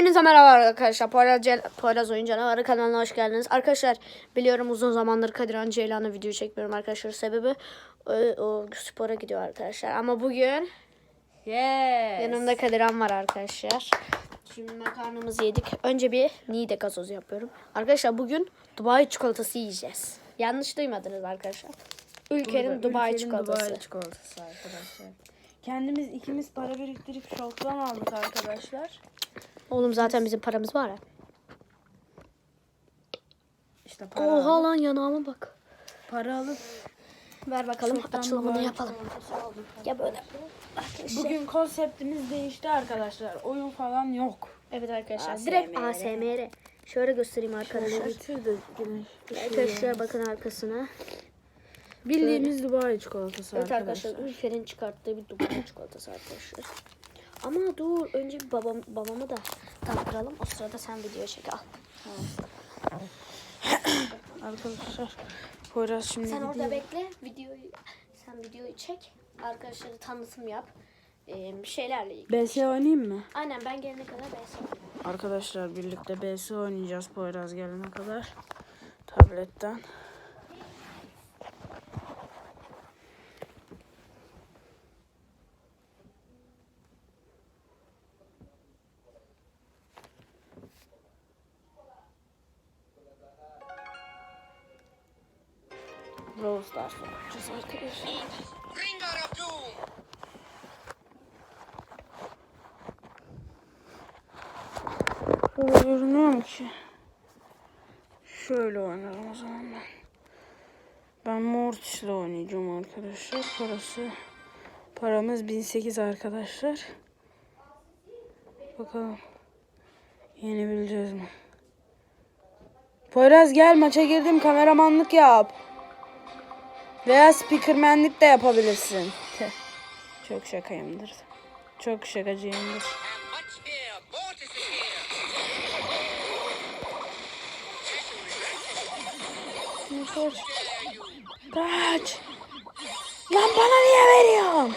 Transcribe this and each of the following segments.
Hepinize merhaba arkadaşlar. Poyraz, Cel Poyraz Oyun Canavarı kanalına hoş geldiniz. Arkadaşlar biliyorum uzun zamandır Kadir Ceylan'la video çekmiyorum arkadaşlar. Sebebi o, o spora gidiyor arkadaşlar. Ama bugün Yes. yanımda Kadir var arkadaşlar. Şimdi makarnamızı yedik. Önce bir Niğde gazozu yapıyorum. Arkadaşlar bugün Dubai çikolatası yiyeceğiz. Yanlış duymadınız arkadaşlar. Ülkenin Burada Dubai ülkenin çikolatası. Dubai çikolatası arkadaşlar. Kendimiz ikimiz para biriktirip şoktan aldık arkadaşlar. Oğlum zaten bizim paramız var ya. İşte para Oha alıp, lan yanağıma bak. para alıp Ver bakalım açılımını yapalım. aldık. Ya böyle. Arkadaşlar. Bugün konseptimiz değişti arkadaşlar. Oyun falan yok. Evet arkadaşlar. ASMR. Direkt ASMR. Şöyle göstereyim arkadaşlar. Arkadaşlar bakın arkasına. Bildiğimiz Dubai çikolatası Evet arkadaşlar. arkadaşlar ülkenin çıkarttığı bir Dubai çikolatası arkadaşlar. Ama dur önce bir babam babamı da tattıralım. O sırada sen video çek al. Arkadaşlar Poyraz şimdi Sen orada gidiyor. bekle videoyu sen videoyu çek. Arkadaşlara tanıtım yap. Ee, şeylerle ilgili. BS oynayayım mı? Aynen ben gelene kadar ben sana. Arkadaşlar birlikte BS oynayacağız Poyraz gelene kadar. Tabletten. Brawl Stars oynayacağız arkadaşlar. Şöyle görünüyor ki? Şöyle oynarım o zaman ben. Ben Mortis'le oynayacağım arkadaşlar. Parası paramız 1008 arkadaşlar. Bakalım yenebileceğiz mi? Poyraz gel maça girdim kameramanlık yap. Veya spikermenlik de yapabilirsin. Çok şakayımdır. Çok şakacıyımdır. Here! Kaç. Lan bana niye veriyorsun?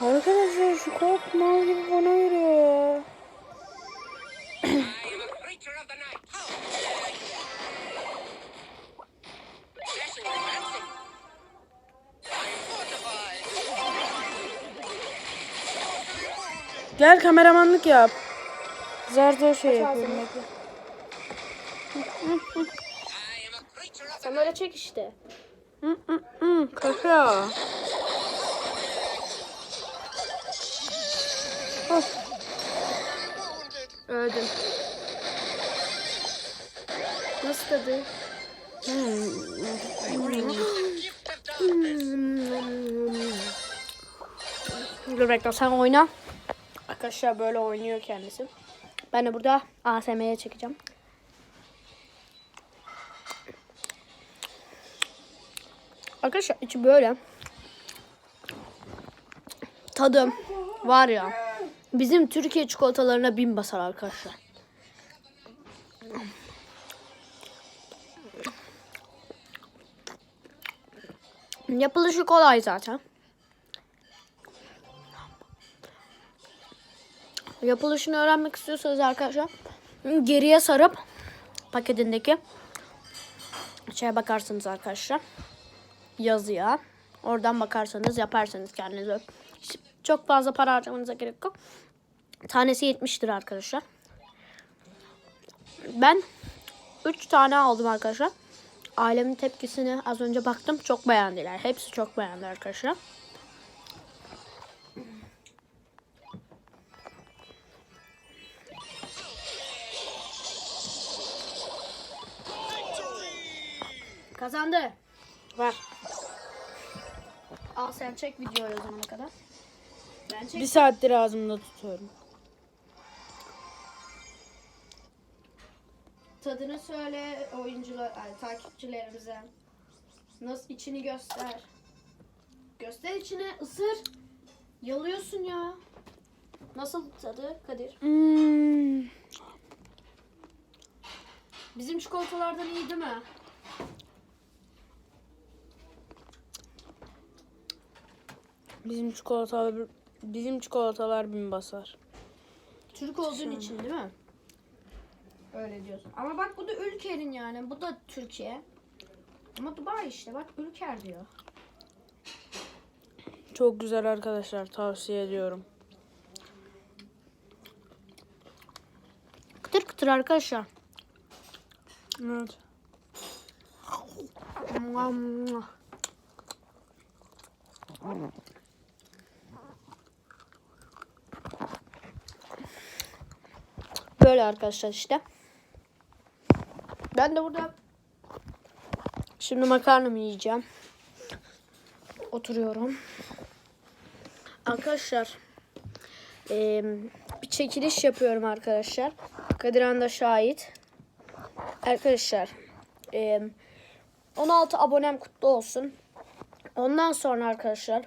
Arkadaşlar şu kop mal gibi bana veriyor. Gel kameramanlık yap. Zar zor şey yapıyorum. Sen böyle çek işte. Kaka. Öldüm. Nasıl tadı? Dur bekle sen oyna. Arkadaşlar böyle oynuyor kendisi. Ben de burada ASM'ye çekeceğim. Arkadaşlar içi böyle. Tadım var ya. Bizim Türkiye çikolatalarına bin basar arkadaşlar. Yapılışı kolay zaten. Yapılışını öğrenmek istiyorsanız arkadaşlar geriye sarıp paketindeki şeye bakarsınız arkadaşlar. Yazıya. Oradan bakarsanız yaparsanız kendinize. Hiç- Çok fazla para harcamanıza gerek yok. Tanesi 70 lira arkadaşlar. Ben 3 tane aldım arkadaşlar. Ailemin tepkisini az önce baktım. Çok beğendiler. Hepsi çok beğendi arkadaşlar. Kazandı. Ver. Al sen çek videoyu o zamana kadar. Ben çek. Bir saattir ağzımda tutuyorum. Tadını söyle oyuncular, ay, takipçilerimize. Nasıl içini göster. Göster içini, ısır. Yalıyorsun ya. Nasıl tadı Kadir? Hmm. Bizim çikolatalardan iyi değil mi? Bizim çikolatalar bizim çikolatalar bin basar. Türk olduğun için değil mi? Öyle diyorsun. Ama bak bu da ülkenin yani. Bu da Türkiye. Ama Dubai işte bak ülker diyor. Çok güzel arkadaşlar tavsiye ediyorum. Kıtır kıtır arkadaşlar. Evet. Böyle arkadaşlar işte. Ben de burada şimdi makarnamı yiyeceğim. Oturuyorum. Arkadaşlar eee, bir çekiliş yapıyorum arkadaşlar. Kadiran da şahit. Arkadaşlar eee, 16 abonem kutlu olsun. Ondan sonra arkadaşlar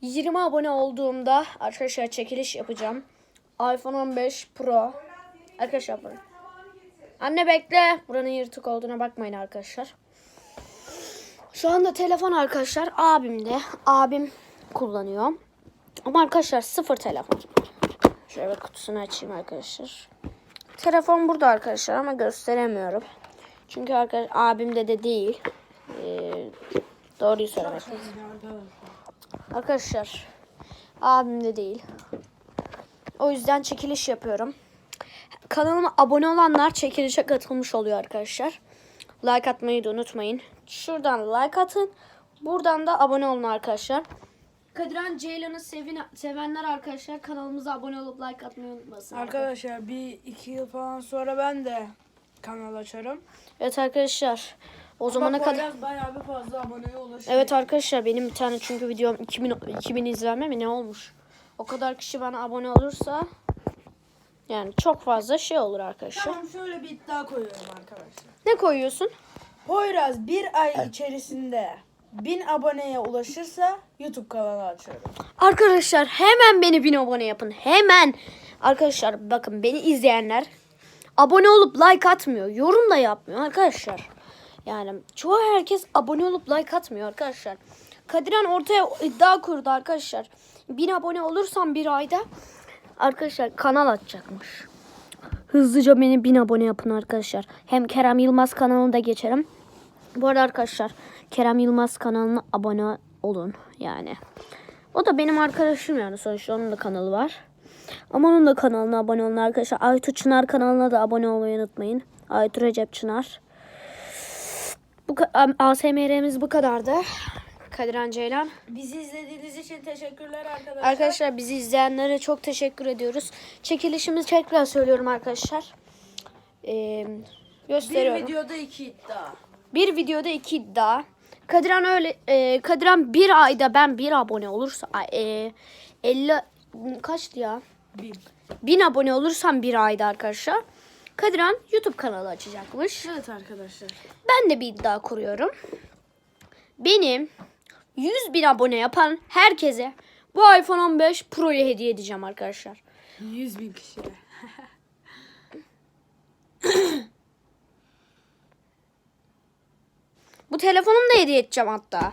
20 abone olduğumda arkadaşlar çekiliş yapacağım. iPhone 15 Pro. Arkadaşlar bakın. Anne bekle. Buranın yırtık olduğuna bakmayın arkadaşlar. Şu anda telefon arkadaşlar abimde. Abim kullanıyor. Ama arkadaşlar sıfır telefon. Şöyle kutusunu açayım arkadaşlar. Telefon burada arkadaşlar ama gösteremiyorum. Çünkü arkadaş abimde de değil. Ee, doğruyu söylemek. Arkadaşlar abimde değil. O yüzden çekiliş yapıyorum. Kanalıma abone olanlar çekilişe katılmış oluyor arkadaşlar. Like atmayı da unutmayın. Şuradan like atın. Buradan da abone olun arkadaşlar. Kadiran Ceylan'ı sevin, sevenler arkadaşlar kanalımıza abone olup like atmayı unutmasın. Arkadaşlar bir iki yıl falan sonra ben de kanal açarım. Evet arkadaşlar. O zamana Ama kadar Poyraz bayağı bir fazla aboneye ulaşıyor. Evet arkadaşlar benim bir tane çünkü videom 2000 2000 izlenme mi ne olmuş? O kadar kişi bana abone olursa yani çok fazla şey olur arkadaşlar. Tamam şöyle bir iddia koyuyorum arkadaşlar. Ne koyuyorsun? Poyraz bir ay içerisinde 1000 aboneye ulaşırsa YouTube kanalı açıyorum. Arkadaşlar hemen beni bin abone yapın. Hemen. Arkadaşlar bakın beni izleyenler abone olup like atmıyor. Yorum da yapmıyor arkadaşlar. Yani çoğu herkes abone olup like atmıyor arkadaşlar. Kadiran ortaya iddia kurdu arkadaşlar. Bin abone olursam bir ayda arkadaşlar kanal açacakmış. Hızlıca beni bin abone yapın arkadaşlar. Hem Kerem Yılmaz kanalına da geçerim. Bu arada arkadaşlar Kerem Yılmaz kanalına abone olun yani. O da benim arkadaşım yani sonuçta onun da kanalı var. Ama onun da kanalına abone olun arkadaşlar. Aytu Çınar kanalına da abone olmayı unutmayın. Aytu Recep Çınar. Bu ASMR'miz bu kadardı. Kadiran Ceylan. Bizi izlediğiniz için teşekkürler arkadaşlar. Arkadaşlar bizi izleyenlere çok teşekkür ediyoruz. Çekilişimizi tekrar söylüyorum arkadaşlar. Ee, bir gösteriyorum. videoda iki iddia. Bir videoda iki iddia. Kadiran öyle e, Kadiran bir ayda ben bir abone olursa e, 50 kaçtı ya? Bin. Bin abone olursam bir ayda arkadaşlar. Kadiran YouTube kanalı açacakmış. Evet arkadaşlar. Ben de bir iddia kuruyorum. Benim 100 bin abone yapan herkese bu iPhone 15 Pro'yu hediye edeceğim arkadaşlar. 100 bin kişiye. Bu telefonumu da hediye edeceğim hatta.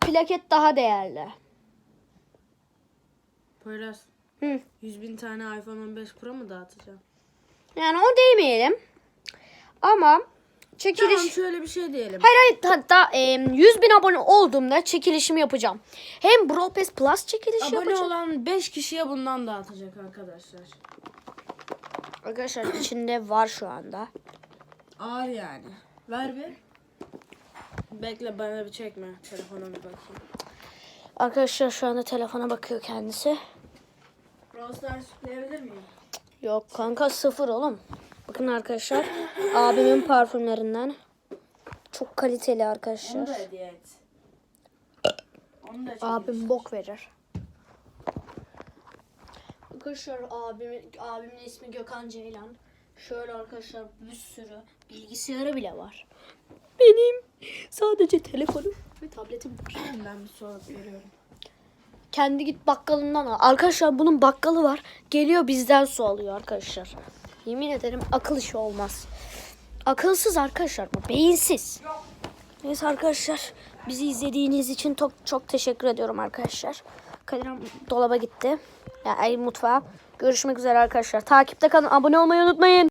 Plaket daha değerli. Poyraz. Hı. 100 bin tane iPhone 15 Pro mu dağıtacağım? Yani o değmeyelim. Ama çekiliş... Tamam şöyle bir şey diyelim. Hayır hayır hatta e, 100 bin abone olduğumda çekilişimi yapacağım. Hem Brawl Pass Plus çekilişi Abone yapacağım. olan 5 kişiye bundan dağıtacak arkadaşlar. Arkadaşlar içinde var şu anda. Ağır yani. Ver bir. Bekle bana bir çekme. Telefona bir bakayım. Arkadaşlar şu anda telefona bakıyor kendisi. Brawl Stars yükleyebilir miyim? Yok kanka sıfır oğlum. Bakın arkadaşlar abimin parfümlerinden. Çok kaliteli Onu arkadaşlar. da hediye et. Onu da. Abim bok verir. Arkadaşlar abimin, abimin ismi Gökhan Ceylan. Şöyle arkadaşlar bir sürü bilgisayarı bile var. Benim sadece telefonum ve tabletim var. Ben bir soru veriyorum. Kendi git bakkalından al. Arkadaşlar bunun bakkalı var. Geliyor bizden su alıyor arkadaşlar. Yemin ederim akıl işi olmaz. Akılsız arkadaşlar bu. Beyinsiz. Neyse arkadaşlar. Bizi izlediğiniz için çok çok teşekkür ediyorum arkadaşlar. Kadirem dolaba gitti. Yani ay, mutfağa. Görüşmek üzere arkadaşlar. Takipte kalın. Abone olmayı unutmayın.